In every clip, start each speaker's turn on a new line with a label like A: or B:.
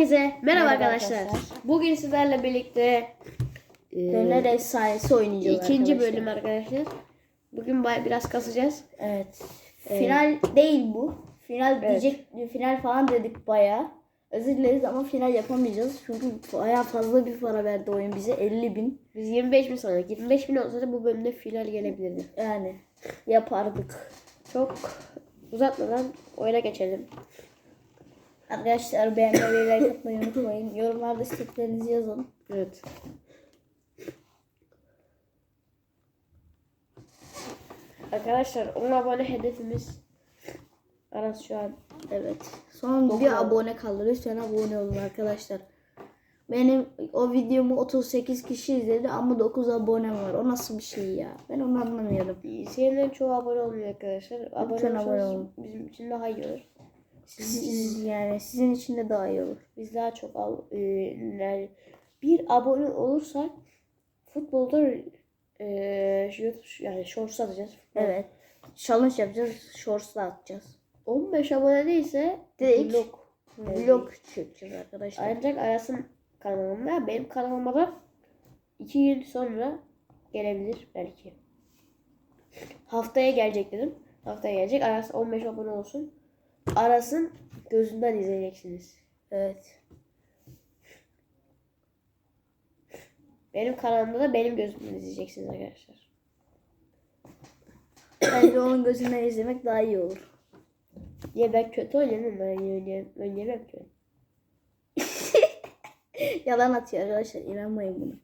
A: Herkese merhaba,
B: Merhaba
A: arkadaşlar.
B: arkadaşlar.
A: Bugün sizlerle birlikte e,
B: Döner efsanesi oynayacağız
A: ikinci
B: arkadaşlar.
A: bölüm arkadaşlar. Bugün biraz kasacağız.
B: Evet. Final değil bu. Final diyecek final falan dedik baya. Özür dileriz ama final yapamayacağız. Çünkü baya fazla bir para verdi oyun bize. 50 bin.
A: Biz 25 bin sandık. 25 bin olsa da bu bölümde final gelebilirdi.
B: Yani yapardık.
A: Çok uzatmadan oyuna geçelim.
B: Arkadaşlar beğenmeyi like atmayı unutmayın. Yorumlarda isteklerinizi yazın.
A: Evet. Arkadaşlar 10 abone hedefimiz. Aras şu an
B: Evet. Son bir abone kaldı. Lütfen abone olun arkadaşlar. Benim o videomu 38 kişi izledi ama 9 abonem var. O nasıl bir şey ya? Ben onu anlamıyorum.
A: izleyenlerin çoğu abone olmuyor arkadaşlar. Abone
B: Lütfen abone olun.
A: bizim için daha iyi olur.
B: Siz, yani sizin için de daha iyi olur.
A: Biz daha çok al, e, yani bir abone olursak futbolda e, yani shorts atacağız.
B: Evet. Challenge yapacağız. Shorts'la atacağız.
A: 15 abone değilse
B: Direkt
A: vlog.
B: Vlog çekeceğiz arkadaşlar.
A: Ancak Aras'ın kanalında benim kanalıma da 2 gün sonra gelebilir belki. Haftaya gelecek dedim. Haftaya gelecek. Aras 15 abone olsun. Aras'ın gözünden izleyeceksiniz.
B: Evet.
A: Benim kanalımda da benim gözümden izleyeceksiniz arkadaşlar.
B: Bence onun gözünden izlemek daha iyi olur.
A: Ya ben kötü oynamam ben oynayamam, oynayamam ki.
B: Yalan atıyor arkadaşlar. İnanmayın buna.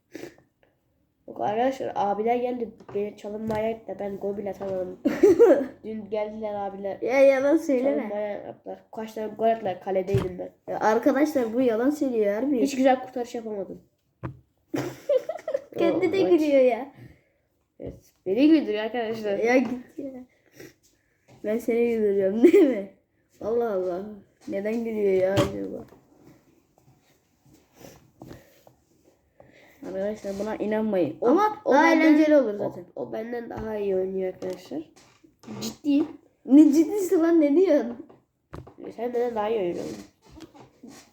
A: Yok arkadaşlar abiler geldi beni çalınmaya da ben gol bile atamadım. Dün geldiler abiler.
B: Ya yalan söyleme.
A: Çalınmaya yaptılar. Kaç tane gol attılar kaledeydim ben.
B: Ya arkadaşlar bu yalan söylüyor harbi.
A: Hiç güzel kurtarış yapamadım.
B: Kendi de
A: O maç-
B: gülüyor ya.
A: Evet. Beni güldürüyor arkadaşlar.
B: Ya git ya. Ben seni güldürüyorum değil mi? Allah Allah. Neden gülüyor ya acaba? Arkadaşlar buna inanmayın. Ama
A: o
B: daha
A: benden-
B: eğlenceli olur
A: O,
B: zaten.
A: o benden daha iyi oynuyor arkadaşlar. Ciddiyim.
B: Ne ciddisi lan ne diyorsun?
A: Sen benden daha iyi oynuyorsun.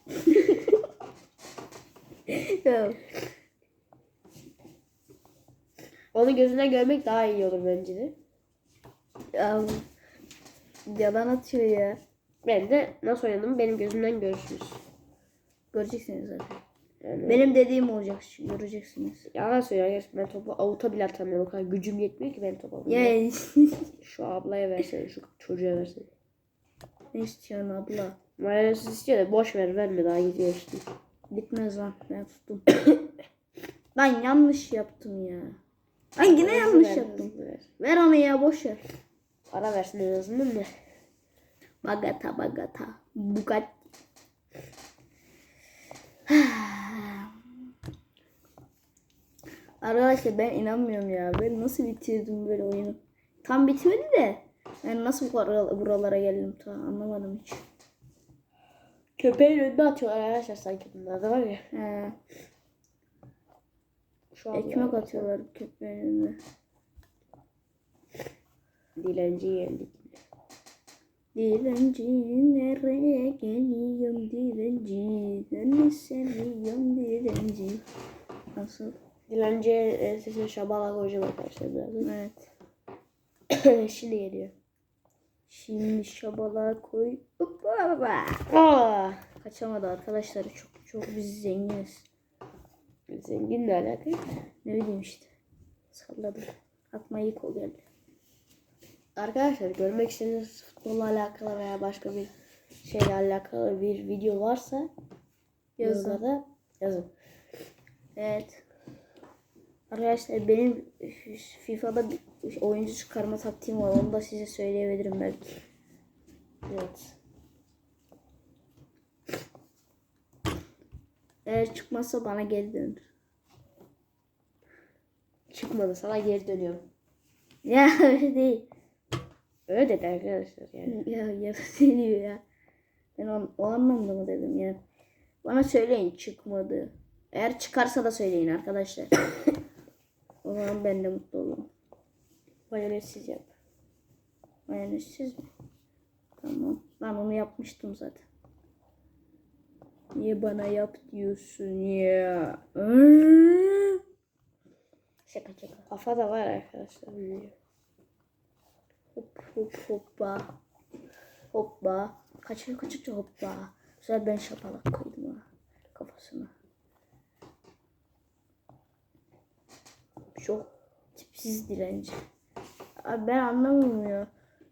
A: Onu gözünden görmek daha iyi olur bence de.
B: ya, yalan atıyor ya.
A: Ben de nasıl oynadığımı benim gözümden görürsünüz.
B: Göreceksiniz zaten.
A: Yani
B: Benim dediğim olacak. Göreceksiniz.
A: Yalan söylüyor arkadaşlar. Ben topu avuta bile atamıyorum. O kadar gücüm yetmiyor ki ben topu avutmaya.
B: Ya
A: Şu ablaya versene. Şu çocuğa versene.
B: ne istiyorsun abla?
A: Mayonez istiyor da boş ver verme daha gidiyor işte.
B: Gitmez lan. Ben tuttum. lan yanlış yaptım ya. Ay yine yanlış
A: Ver,
B: yaptım.
A: ver.
B: Ver onu ya boş ver.
A: Para versin en azından da.
B: Bagata bagata. Bugatti. Arkadaşlar ben inanmıyorum ya. Ben nasıl bitirdim böyle oyunu? Tam bitmedi de. Ben nasıl buralara, buralara geldim ta anlamadım hiç.
A: Köpeğin önüne atıyorlar arkadaşlar sanki bunlar da var ya.
B: He,
A: Şu
B: ekmek atıyorlar köpeğin önüne.
A: Dilenci yendik.
B: Dilenci nereye geliyorum dilenci. Seni seviyorum dilenci. Nasıl?
A: Dilenci ensesine şabala koyacağım arkadaşlar birazdan.
B: Evet.
A: Şimdi geliyor.
B: Şimdi şabalar koy. Hoppa.
A: Aa!
B: Kaçamadı arkadaşlar. Çok çok biz zenginiz.
A: Zenginle alakalı.
B: Ne bileyim işte. Salladım. Aklıma iyi kol geldi.
A: Arkadaşlar görmek istediğiniz futbolla alakalı veya başka bir şeyle alakalı bir video varsa
B: Yazın.
A: yazın.
B: Evet. Arkadaşlar benim FIFA'da bir oyuncu çıkarma taktiğim var. Onu da size söyleyebilirim belki.
A: Evet.
B: Eğer çıkmazsa bana geri dönür.
A: Çıkmadı sana geri dönüyorum.
B: Ya öyle değil.
A: Öyle dedi arkadaşlar yani.
B: Ya ya diyor ya. Ben o, o anlamda mı dedim ya. Bana söyleyin çıkmadı. Eğer çıkarsa da söyleyin arkadaşlar. O zaman ben de mutlu olurum.
A: Mayonezsiz yap.
B: Mayonezsiz mi? Tamam. Ben onu yapmıştım zaten. Niye bana yap diyorsun ya? Şaka şaka.
A: Kafa da var arkadaşlar.
B: Hop hop hoppa. Hoppa. Kaçıyor kaçıyor hoppa. Sonra ben şapalak koydum ona. Kafasına. Çok tipsiz dilenci. Abi ben anlamıyorum ya.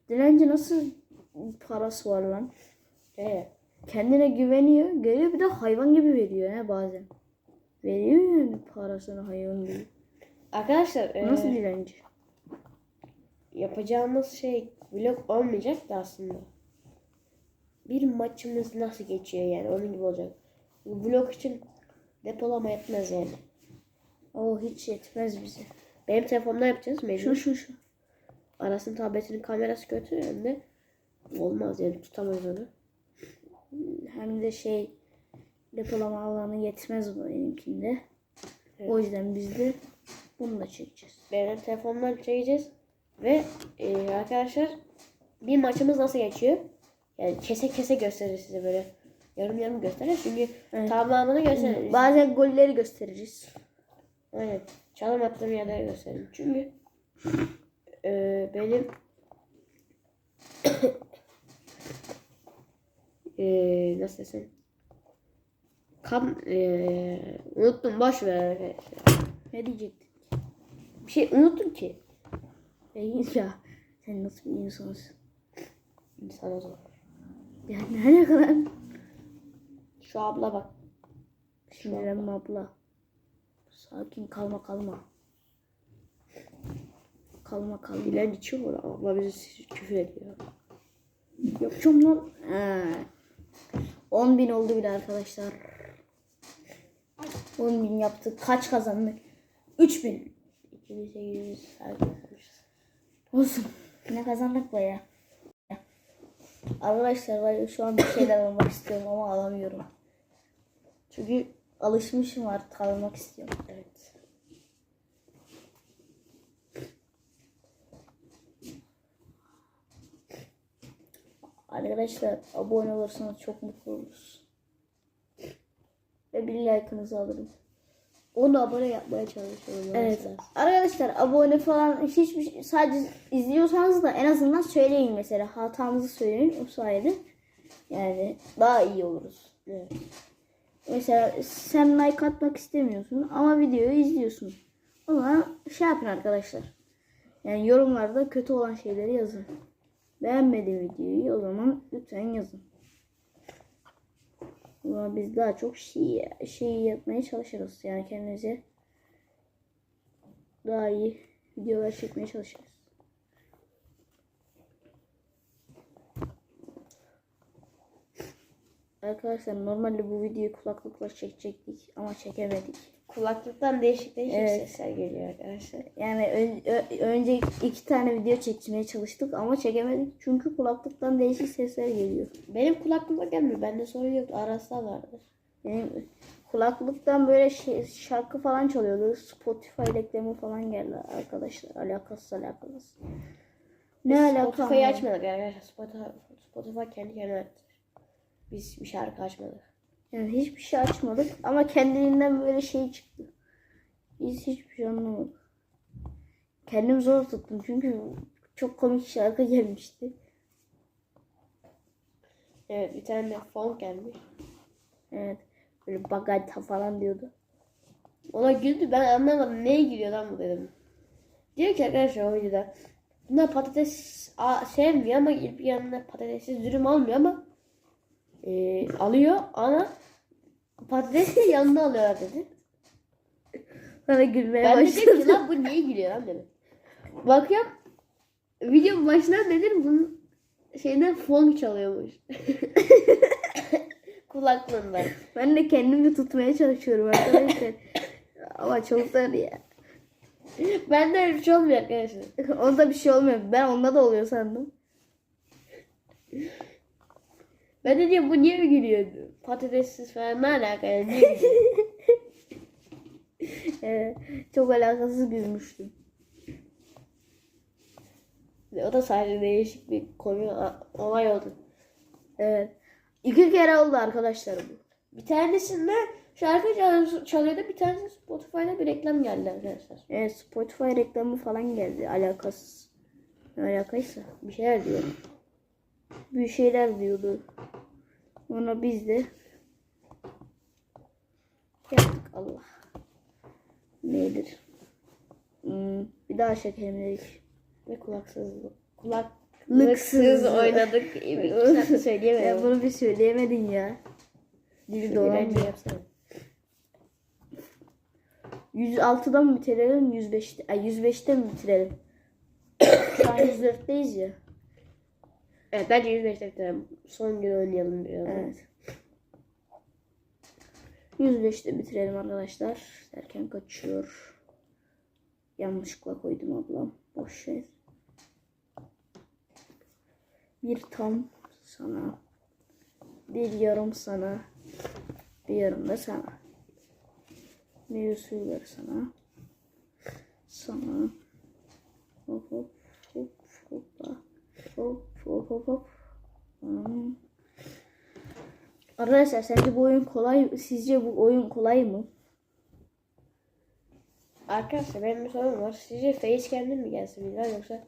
B: Dilenci nasıl parası var lan?
A: Evet.
B: Kendine güveniyor. Geliyor bir de hayvan gibi veriyor he bazen. Veriyor yani parasını hayvan gibi.
A: Arkadaşlar
B: Nasıl dilenci?
A: yapacağımız şey vlog olmayacak da aslında. Bir maçımız nasıl geçiyor yani onun gibi olacak. Vlog için depolama yetmez yani.
B: O hiç yetmez bize.
A: Benim telefonumda yapacağız
B: Şu
A: mecbur.
B: şu şu.
A: Aras'ın tabletinin kamerası kötü hem de olmaz yani tutamayız onu.
B: Hem de şey depolama alanı yetmez bu benimkinde. O yüzden biz de bunu da çekeceğiz.
A: Benim telefonumdan çekeceğiz. Ve e, arkadaşlar bir maçımız nasıl geçiyor? Yani kese kese gösterir size böyle. Yarım yarım gösterir. Çünkü
B: Evet.
A: tamamını gösterir.
B: Bazen golleri gösteririz.
A: Aynen. Çalım attığım yerleri gösterelim. Çünkü e, benim e, nasıl desem kam e, unuttum boş ver arkadaşlar.
B: Ne diyecektik?
A: Bir şey unuttum ki.
B: Değil ya. Sen nasıl bir insansın?
A: İnsan o zaman.
B: Ya nereye kadar?
A: Şu abla bak.
B: Sinirlenme abla. Sakin kalma kalma. Kalma kalma.
A: Çık orada. Abla bizi küfür ediyor.
B: Yapacağım lan. He. 10 bin oldu bile arkadaşlar. 10 bin yaptık. Kaç kazandık? 3 bin.
A: 2800 arkadaşlar.
B: Olsun. Ne kazandık baya. Arkadaşlar var ya şu an bir şeyler almak istiyorum ama alamıyorum. Çünkü alışmışım artık almak istiyorum.
A: Evet.
B: Arkadaşlar abone olursanız çok mutlu oluruz. Ve bir like'ınızı alırım.
A: Onu abone yapmaya çalışıyorum.
B: Evet. Arkadaşlar abone falan hiçbir şey, sadece izliyorsanız da en azından söyleyin mesela. Hatamızı söyleyin o sayede. Yani daha iyi oluruz.
A: Evet.
B: Mesela sen like atmak istemiyorsun ama videoyu izliyorsun. O zaman şey yapın arkadaşlar. Yani yorumlarda kötü olan şeyleri yazın. Beğenmediğim videoyu o zaman lütfen yazın. O zaman biz daha çok şey, şey yapmaya çalışırız. Yani kendimize daha iyi videolar çekmeye çalışırız. Arkadaşlar normalde bu videoyu kulaklıkla çekecektik ama çekemedik.
A: Kulaklıktan değişik değişik
B: Evet.
A: sesler geliyor arkadaşlar.
B: Yani önce iki tane video çekmeye çalıştık ama çekemedik. Çünkü kulaklıktan değişik sesler geliyor.
A: Benim kulaklığıma gelmiyor. Bende sorun yok. Aras'ta vardır.
B: Benim kulaklıktan böyle şey, şarkı falan çalıyordu. Spotify reklamı falan geldi arkadaşlar. Alakasız alakasız. Ne alaka?
A: Spotify'ı açmadık arkadaşlar. Spotify, Spotify kendi kendine açtı. Biz bir şarkı açmadık.
B: Yani hiçbir şey açmadık ama kendiliğinden böyle şey çıktı. Biz hiçbir şey anlamadık. Kendim zor tuttum çünkü çok komik şarkı gelmişti.
A: Evet bir tane fon gelmiş.
B: Evet. Böyle bagata falan diyordu.
A: Ona güldü ben anlamadım. Neye gülüyor lan bu dedim. Diyor ki arkadaşlar o videoda. Bunlar patates sevmiyor ama bir yanına patatessiz dürüm almıyor ama e, alıyor ama patates de yanında alıyorlar dedi.
B: Sonra gülmeye
A: Ben de dedim ki
B: başladım.
A: lan bu niye gülüyor lan dedim. Bakıyorum video başından dedim bunun şeyden fon çalıyormuş. Kulaklığından.
B: Ben de kendimi tutmaya çalışıyorum arkadaşlar. Ama çok zor ya.
A: Bende öyle bir şey olmuyor arkadaşlar.
B: Onda bir şey olmuyor. Ben onda da oluyor sandım.
A: Ben de diyorum bu niye gülüyor? Patatessiz falan ne alaka yani?
B: Ee, çok alakasız gülmüştüm.
A: O da sadece değişik bir konu olay oldu.
B: Evet. İki kere oldu arkadaşlar bu.
A: Bir tanesinde şarkı çal- çalıyordu. Bir tanesi Spotify'da bir reklam geldi arkadaşlar.
B: Evet Spotify reklamı falan geldi. Alakasız. Ne alakaysa.
A: Bir şeyler diyor.
B: Bir şeyler diyordu. Ona biz de yaptık Allah. Nedir? Hmm, bir daha çekelim dedik.
A: Ve kulaksızlık. Kulaklıksız
B: Lıksız.
A: oynadık. Bir şarkı
B: Ya
A: söyleyemedim.
B: bunu bir söyleyemedin ya. Dil
A: Bence
B: dolanmıyor.
A: yapsana.
B: 106'dan mı bitirelim 105'te? Ay 105'te mi bitirelim? Şu an 104'teyiz ya.
A: Evet bence 105 bitirelim. Son gün oynayalım biraz.
B: Evet. 105'te bitirelim arkadaşlar. Derken kaçıyor. Yanlışlıkla koydum ablam. Boş ver. Bir tam sana. Bir yarım sana. Bir yarım da sana. Meyve suyu ver sana. Sana. Hop hop hop hoppa. Hop hop hop hop. Hmm. Arkadaşlar sence bu oyun kolay Sizce bu oyun kolay mı?
A: Arkadaşlar benim bir sorum var. Sizce facecam'de mi gelsin videolar yoksa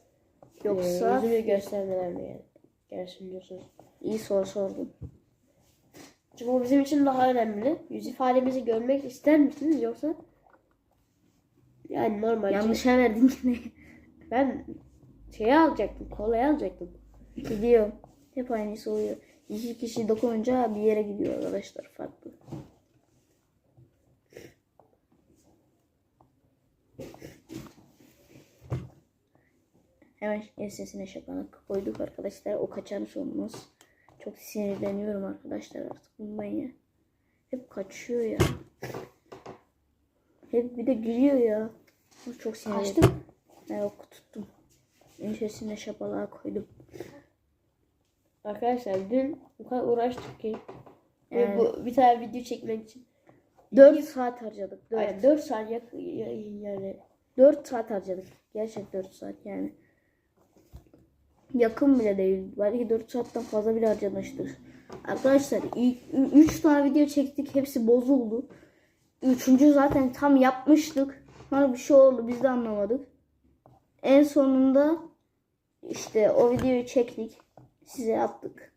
B: Yoksa
A: e, yüzümü göstermeler mi yani? gelsin diyorsunuz?
B: iyi soru sordum.
A: Çünkü bu bizim için daha önemli. Yüz ifademizi görmek ister misiniz yoksa yani normal.
B: Yanlışa verdin yine.
A: Ben şeyi alacaktım. Kolayı alacaktım.
B: Gidiyor. Hep aynısı oluyor. İki kişi dokununca bir yere gidiyor arkadaşlar farklı. Hemen ensesine şapanak koyduk arkadaşlar. O kaçarmış olmaz. Çok sinirleniyorum arkadaşlar artık bundan ya. Hep kaçıyor ya. Hep bir de gülüyor ya. Çok sinirleniyorum.
A: Kaçtım.
B: Yok tuttum. Ensesine şapalığa koydum.
A: Arkadaşlar dün o kadar uğraştık ki
B: Evet.
A: bu bir tane video çekmek için
B: 4 saat harcadık. 4.
A: yani 4 saat yak- yani
B: 4 saat harcadık. Gerçek 4 saat yani. Yakın bile değil. Belki 4 saatten fazla bile harcamıştır. Arkadaşlar ilk 3 tane video çektik. Hepsi bozuldu. Üçüncü zaten tam yapmıştık. Sonra bir şey oldu. Biz de anlamadık. En sonunda işte o videoyu çektik. Size attık.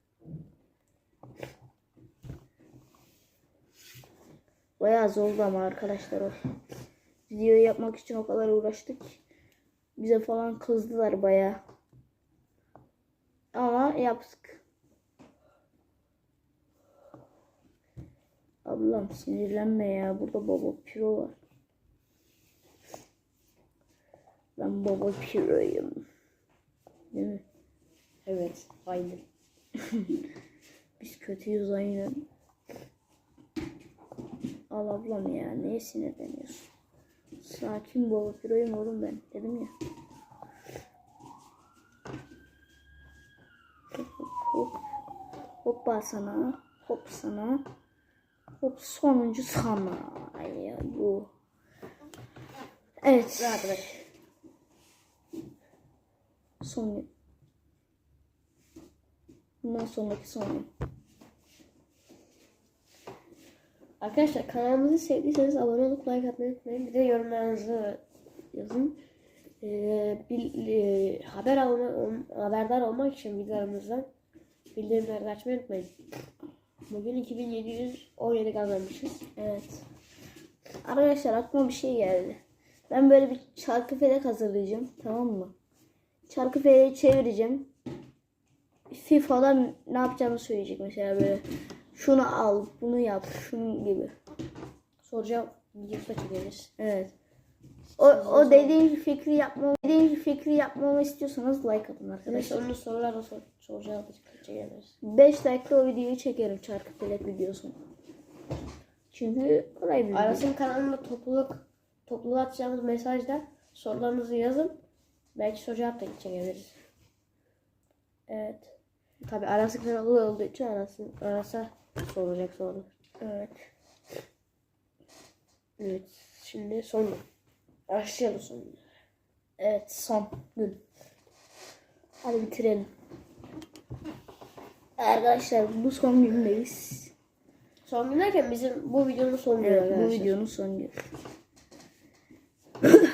B: Bayağı zordu ama arkadaşlar o. Videoyu yapmak için o kadar uğraştık. Bize falan kızdılar bayağı. Ama yaptık. Ablam sinirlenme ya. Burada baba piro var. Ben baba piroyum. Değil mi?
A: Evet aynen.
B: Biz kötüyüz aynen. Al ablam ya. Neye sinirleniyorsun? Sakin baba piroyum oğlum ben. Dedim ya. Hop hop hop. Hoppa sana. Hop sana. Hop sonuncu sana. Ay ya bu. Evet.
A: Rahat bırak.
B: Son. Bundan sonraki son gün.
A: Arkadaşlar kanalımızı sevdiyseniz abone olup like atmayı unutmayın. Bir de yorumlarınızı yazın. Ee, bil- e, haber alma, haberdar olmak için videolarımızdan bildirimleri açmayı unutmayın. Bugün 2717 kazanmışız.
B: Evet. Arkadaşlar aklıma bir şey geldi. Ben böyle bir çarkı felek hazırlayacağım. Tamam mı? Çarkı feleği çevireceğim. FIFA'da ne yapacağımı söyleyecek mesela böyle. Şunu al, bunu yap, şunun gibi.
A: Soracağım videosu çekeriz.
B: Evet. O, o dediğim fikri yapmamı, dediğim fikri yapmamı istiyorsanız like atın arkadaşlar.
A: sonunda sorular da sor, soracağım da çekeriz.
B: 5 like'da o videoyu çekerim çarkı felek videosunu. Çünkü bir video.
A: Aras'ın kanalında topluluk topluluğa atacağımız mesajda sorularınızı yazın. Belki soru cevap da çekebiliriz.
B: Evet.
A: Tabi Aras'ın kanalı olduğu için Aras'ın Aras'a sorulacak soru.
B: Evet.
A: Evet. Şimdi son Başlayalım son.
B: Evet son gün. Hadi bitirelim. Arkadaşlar bu son gündeyiz.
A: Son gün derken bizim bu videonun son günü
B: Evet bu
A: arkadaşlar.
B: videonun son günü.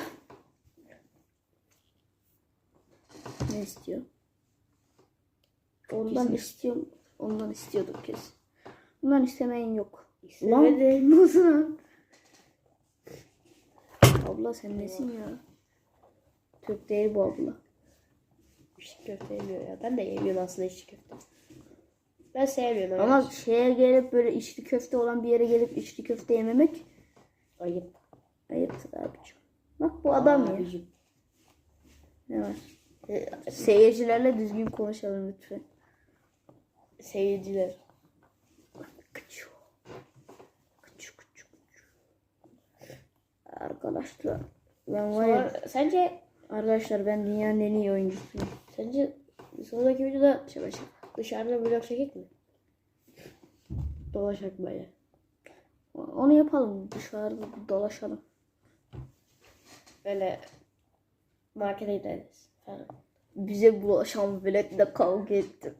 B: ne istiyor? Ondan
A: Kesin.
B: istiyorum. Ondan istiyorduk kesin. Bundan istemeyin yok.
A: İstemedim.
B: Lan? Abla sen nesin ya? Türk değil bu abla.
A: İçli köfte yemiyor ya. Ben de yemiyorum aslında içli köfte. Ben sevmiyorum
B: Ama
A: arkadaşlar.
B: şeye gelip böyle içli köfte olan bir yere gelip içli köfte yememek
A: Ayıp.
B: ayıptır abicim. Bak bu adam ya.
A: Abicim.
B: Ne var?
A: E,
B: Seyircilerle düzgün konuşalım lütfen.
A: Seyirciler.
B: Arkadaşlar ben var ya
A: Sonra, sence
B: arkadaşlar ben dünyanın en iyi oyuncusuyum.
A: sence sonraki videoda şaka şaka. Dışarıda vlog çekek mi? Dolaşak böyle.
B: Onu yapalım dışarıda dolaşalım.
A: Böyle markete gideriz.
B: Bize bulaşan veletle kavga ettim.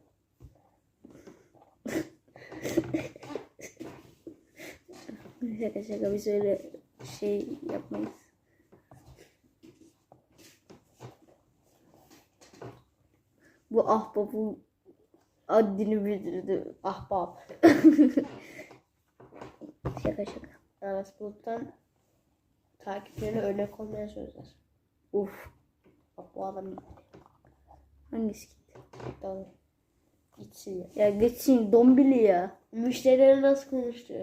B: Şaka şaka biz öyle şey yapmayız. Bu ahbabın haddini bildirdi.
A: Ahbap.
B: Şaka şaka.
A: Aras Bulut'tan takipçilerine örnek olmayan sözler.
B: Uf.
A: Bak bu adam gitti.
B: Hangisi gitti?
A: Tamam. Gitsin ya.
B: Ya geçsin dombili ya.
A: Müşterileri nasıl konuştu?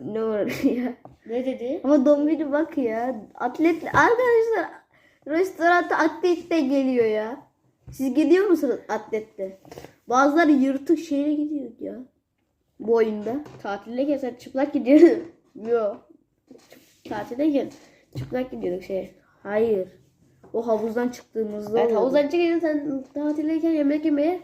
B: Ne var ya.
A: Ne dedi?
B: Ama Dombili bak ya. Atlet arkadaşlar restoranta atlet de geliyor ya. Siz gidiyor musunuz atletle? Bazıları yırtık şeyle gidiyor ya. Bu oyunda.
A: Tatildeyken sen çıplak gidiyordun.
B: Yok.
A: Tatildeyken çıplak gidiyorduk şeye.
B: Hayır. O havuzdan çıktığımızda
A: Evet
B: oluyordu.
A: havuzdan çıkıyordun sen tatildeyken yemek yemeye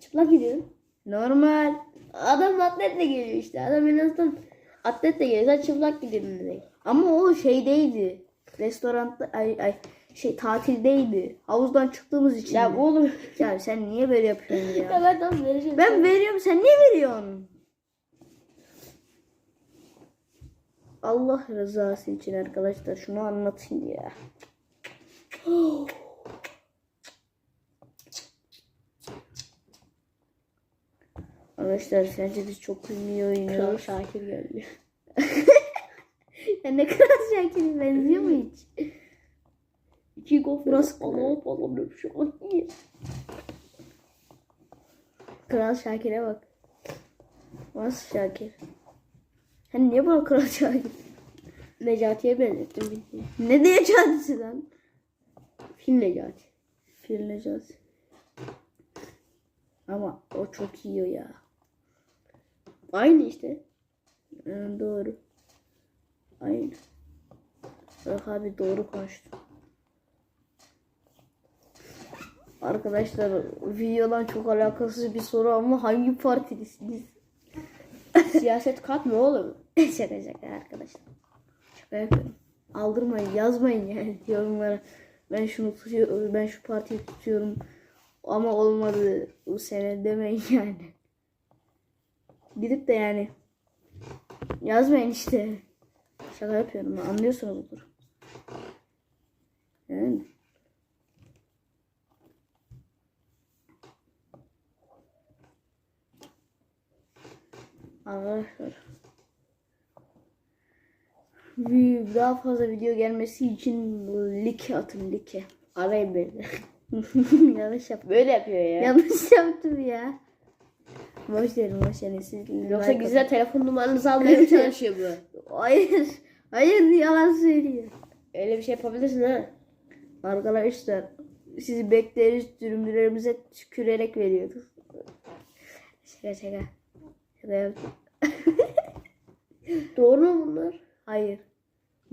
A: çıplak gidiyordun.
B: Normal.
A: Adam atletle geliyor işte. Adam en azından atletle geliyor. Sen çıplak gidiyordun dedik.
B: Ama o şeydeydi. Restoranda ay ay şey tatildeydi. Havuzdan çıktığımız için.
A: Ya oğlum.
B: Ya sen niye böyle yapıyorsun
A: ya
B: ya?
A: ben tam vereceğim.
B: Ben veriyorum sen niye veriyorsun? Allah rızası için arkadaşlar şunu anlatın ya. Arkadaşlar sence biz çok ünlü
A: Kral
B: oynuyoruz.
A: Şakir geldi.
B: ya ne kadar Şakir'e benziyor mu hiç?
A: İki gol
B: Burası-
A: falan falan böyle bir şey. Ay,
B: Kral Şakir'e bak. Nasıl Şakir? Hani niye bana Kral Şakir?
A: Necati'ye benzettim bildiğin.
B: Ne diye kendisi lan?
A: Fil Necati.
B: Fil Necati. Ama o çok yiyor ya.
A: Aynı işte.
B: Hı, doğru. Aynen. Bak abi doğru konuştum. Arkadaşlar videodan çok alakasız bir soru ama hangi partilisiniz?
A: Siyaset katma oğlum.
B: şaka şaka arkadaşlar. Şaka yapıyorum. Aldırmayın yazmayın yani yorumlara. Ben şunu tutuyorum, ben şu partiyi tutuyorum ama olmadı bu sene demeyin yani. Gidip de yani yazmayın işte. Şaka yapıyorum anlıyorsunuzdur. Yani. Arkadaşlar. Bir- Daha fazla video gelmesi için like atın like.
A: Arayın beni.
B: Yanlış yaptım.
A: Böyle yapıyor ya.
B: Yanlış yaptım ya. Boş verin boş verin. Siz
A: Yoksa
B: like
A: gizli telefon numaranızı almaya mı çalışıyor bu?
B: Hayır. Hayır yalan söylüyor.
A: Öyle bir şey yapabilirsin ha.
B: Arkadaşlar sizi bekleriz dürümlerimize tükürerek veriyoruz. Şaka şaka. Şaka yaptım.
A: Doğru mu bunlar?
B: Hayır.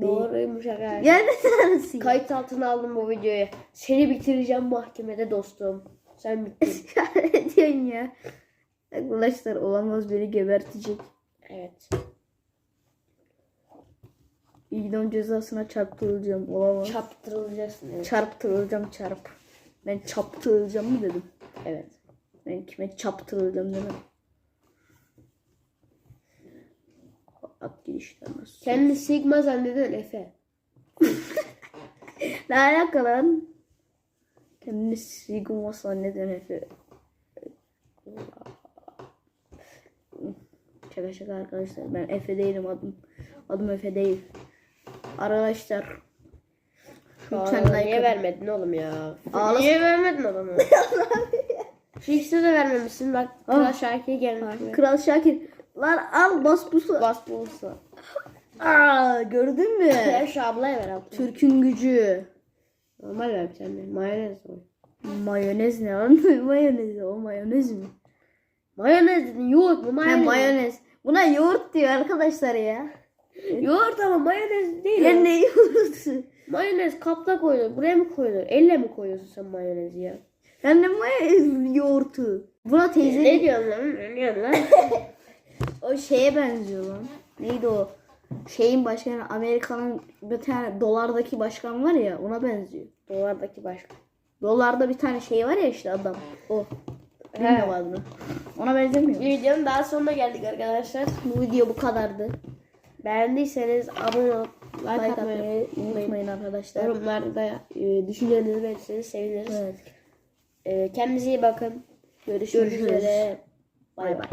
A: Doğruymuş aga.
B: Ya ne tanesi?
A: Kayıt altına aldım bu videoyu. Seni bitireceğim mahkemede dostum. Sen bittin.
B: ne diyorsun ya? Arkadaşlar olamaz beni gebertecek.
A: evet.
B: İdam cezasına çarptırılacağım. Olamaz.
A: Çaptırılacaksın. Evet.
B: Çarptırılacağım çarp. Ben çaptırılacağım mı dedim.
A: evet.
B: Ben kime çaptırılacağım demedim. At girişler nasıl?
A: Kendi Sigma zanneden Efe.
B: Ne alaka lan? Kendini Sigma zanneden Efe. Şaka şaka arkadaşlar. Ben Efe değilim adım. Adım Efe değil. Arkadaşlar. Lütfen like
A: niye vermedin oğlum ya?
B: Ağlasın.
A: Niye vermedin adamı? İkisine de vermemişsin. Bak Kral Şakir gelmiş.
B: Kral Şakir. Lan al bas busu.
A: Bas bulsa.
B: Aa, gördün mü?
A: Şu ablaya ver abla.
B: Türk'ün gücü.
A: Normal ver bir tane. Mayonez koy.
B: Mayonez ne lan? mayonez o mayonez mi?
A: Mayonez dedin. Yoğurt mu?
B: Ha,
A: Mayonez.
B: Buna yoğurt diyor arkadaşlar ya.
A: Yoğurt ama mayonez değil.
B: Ya ne yoğurdu?
A: Mayonez kapta koyulur. Buraya mı koyulur? Elle mi koyuyorsun sen mayonezi ya?
B: Ya ne mayonez yoğurtu? Buna teyze
A: Ne diyorsun lan? Ne diyorsun lan?
B: o şeye benziyor lan. Neydi o? Şeyin başkanı Amerika'nın bir tane dolardaki başkan var ya ona benziyor.
A: Dolardaki başka.
B: Dolarda bir tane şey var ya işte adam. O. Bilmiyorum adını. Ona benzemiyor.
A: Bir videonun daha sonuna geldik arkadaşlar.
B: Bu video bu kadardı.
A: Beğendiyseniz abone olup like,
B: Like
A: atmayı
B: atmayı unutmayın arkadaşlar.
A: Yorumlarda e, düşüncelerinizi verirseniz seviniriz.
B: Evet.
A: E, kendinize iyi bakın. Görüşmek
B: Görüşürüz.
A: üzere.
B: Bay bay.